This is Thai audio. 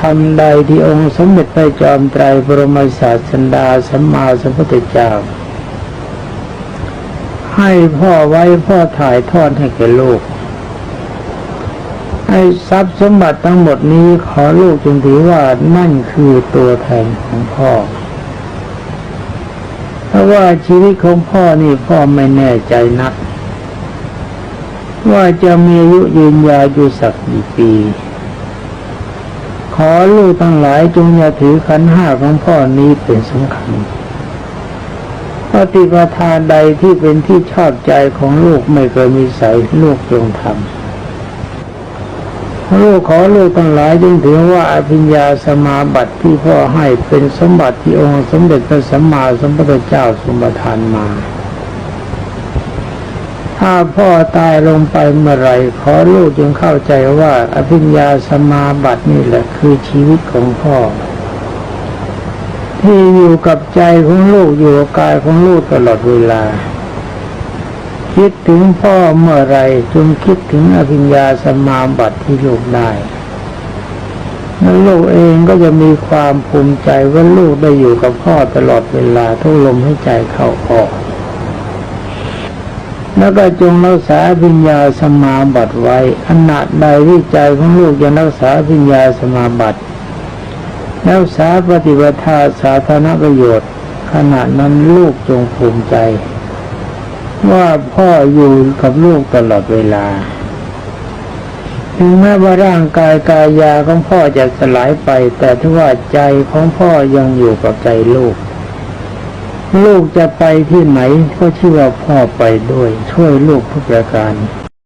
ทำใดที่องค์สมเด็จพระจอมไตรบรมศาสดาสัมมาสัมพุทธเจ้า ให้พ่อไว้พ่อถ่ายทอดให้แก่ลูกให้ทรัพย์สมบัติทั้งหมดนี้ขอลูกจงถือว่านั่นคือตัวแทนของพ่อ เพราะว่าชีวิตของพ่อนี่พ่อไม่แน่ใจนัก ว่าจะมีอายุยืนยาวอยู่สักกี่ปี อลูกทั้งหลายจงอย่าถือขันห้าของพ่อนี้เป็นสำคัญปฏิปทาใดที่เป็นที่ชอบใจของลูกไม่เคยมีใส่ลูกจงทำลูกขอลูกทั้งหลายจึงถือว่าอภิญญาสมาบัติที่พ่อให้เป็นสมบัติที่องค์สมเด็จพระสัมมาสัมพุทธเจ้าสมบัติทานมา ถ้าพ่อตายลงไปเมื่อไรขอลูกจงเข้าใจว่าอภิญญาสมาบัตินี่แหละคือชีวิตของพ่อ ที่อยู่กับใจของลูกอยู่กับกายของลูกตลอดเวลา คิดถึงพ่อเมื่อไรจงคิดถึงอภิญญาสมาบัติที่ลูกได้แล้วลูกเองก็จะมีความภูมิใจว่าลูกได้อยู่กับพ่อตลอดเวลาทุกลมให้ใจเข้าออก แล้วก็จงรักษาปัญญาสมาบัติไว้ขณะใดที่ใจของลูกยังรักษาปัญญาสมาบัติ รักษาปฏิบัติสาธารณประโยชน์ ขณะนั้นลูกจงภูมิใจ ว่าพ่ออยู่กับลูกตลอดเวลาถึงแม้ว่าร่างกายกายยาของพ่อจะสลายไป แต่ถ้าว่าใจของพ่อยังอยู่กับใจลูก ลูกจะไปที่ไหนก็ชื่อว่าพ่อไปด้วย ช่วยลูกทุกประการ